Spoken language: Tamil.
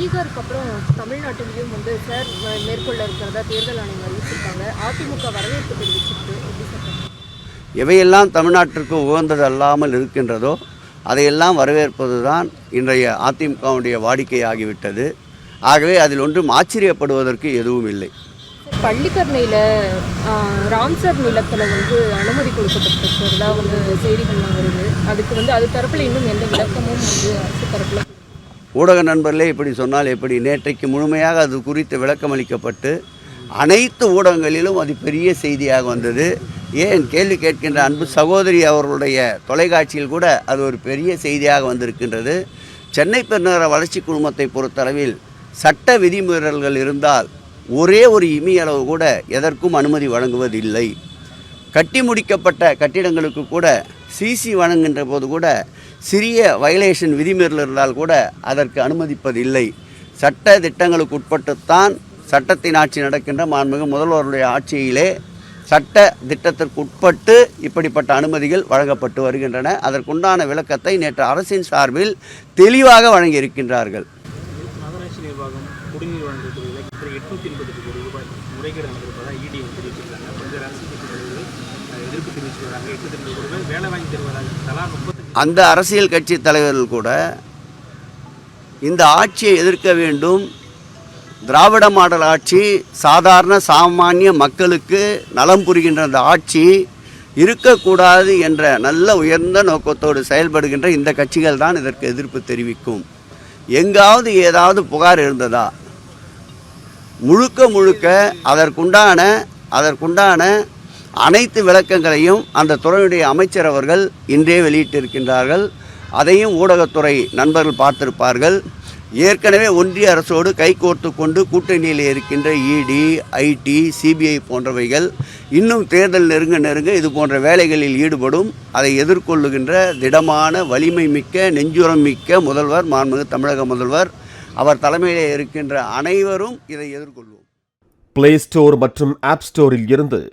பீகாருக்கு அப்புறம் தமிழ்நாட்டிலையும் வந்து சார் மேற்கொள்ள இருக்கிறதா தேர்தல் ஆணையம் அறிவிச்சிருக்காங்க. அதிமுக வரவேற்பு தெரிவிச்சிருக்கு. எப்படி சார் பார்க்கறீங்க? எவையெல்லாம் தமிழ்நாட்டிற்கு உகந்தது அல்லாமல் இருக்கின்றதோ அதையெல்லாம் வரவேற்பது தான் இன்றைய அதிமுகவுடைய வாடிக்கையாகிவிட்டது. ஆகவே அதில் ஒன்றும் ஆச்சரியப்படுவதற்கு எதுவும் இல்லை. பள்ளிக்கரணையில் ராம்சர் நிலத்தில் வந்து அனுமதி கொடுக்கப்பட்டிருக்கிறதா வந்து செய்திகள்லாம் வருது. அதுக்கு வந்து அது தரப்பில் இன்னும் எந்த விளக்கமும் வந்து அரசு தரப்பில் ஊடக நண்பர்களே இப்படி சொன்னால் எப்படி? நேற்றைக்கு முழுமையாக அது குறித்து விளக்கம் அளிக்கப்பட்டு அனைத்து ஊடகங்களிலும் அது பெரிய செய்தியாக வந்தது. ஏன்? கேள்வி கேட்கின்ற அன்பு சகோதரி அவர்களுடைய தொலைக்காட்சியில் கூட அது ஒரு பெரிய செய்தியாக வந்திருக்கின்றது. சென்னை பெருநகர வளர்ச்சி குழுமத்தை பொறுத்தளவில் சட்ட விதிமீறல்கள் இருந்தால் ஒரே ஒரு இமியளவு கூட எதற்கும் அனுமதி வழங்குவதில்லை. கட்டி முடிக்கப்பட்ட கட்டிடங்களுக்கு கூட சிசி வழங்குகின்ற போது கூட சிறிய வயலேஷன் விதிமீறல் இருந்தால் கூட அதற்கு அனுமதிப்பதில்லை. சட்ட திட்டங்களுக்கு உட்பட்டுத்தான் சட்டத்தின் ஆட்சி நடக்கின்ற மாண்புமிகு முதல்வருடைய ஆட்சியிலே சட்ட திட்டத்திற்கு உட்பட்டு இப்படிப்பட்ட அனுமதிகள் வழங்கப்பட்டு வருகின்றன. அதற்குண்டான விளக்கத்தை நேற்று அரசின் சார்பில் தெளிவாக வழங்கியிருக்கின்றார்கள். எதிர்ப்பு தெரிவித்து வராங்க எட்டு கோடி ரூபாய் வேலை வாங்கி தருவதாக தலா முப்பத்தி அந்த அரசியல் கட்சி தலைவர்கள் கூட இந்த ஆட்சியை எதிர்க்க வேண்டும். திராவிட மாடல் ஆட்சி சாதாரண சாமானிய மக்களுக்கு நலம் புரிகின்ற அந்த ஆட்சி இருக்கக்கூடாது என்ற நல்ல உயர்ந்த நோக்கத்தோடு செயல்படுகின்ற இந்த கட்சிகள் தான் இதற்கு எதிர்ப்பு தெரிவிக்கும். எங்காவது ஏதாவது புகார் இருந்ததா? முழுக்க முழுக்க அதற்குண்டான அதற்குண்டான அனைத்து விளக்கங்களையும் அந்த துறையுடைய அமைச்சர் அவர்கள் இன்றே வெளியிட்டிருக்கின்றார்கள். அதையும் ஊடகத்துறை நண்பர்கள் பார்த்திருப்பார்கள். ஏற்கனவே ஒன்றிய அரசோடு கைகோர்த்து கொண்டு கூட்டணியில் இருக்கின்ற இடி ஐடி சிபிஐ போன்றவைகள் இன்னும் தேர்தல் நெருங்க நெருங்க இது போன்ற வேலைகளில் ஈடுபடும். அதை எதிர்கொள்ளுகின்ற திடமான வலிமை மிக்க நெஞ்சுரம் மிக்க முதல்வர் மாண்புமிகு தமிழக முதல்வர் அவர் தலைமையிலே இருக்கின்ற அனைவரும் இதை எதிர்கொள்வோம். பிளே ஸ்டோர் மற்றும் ஆப் ஸ்டோரில் இருந்து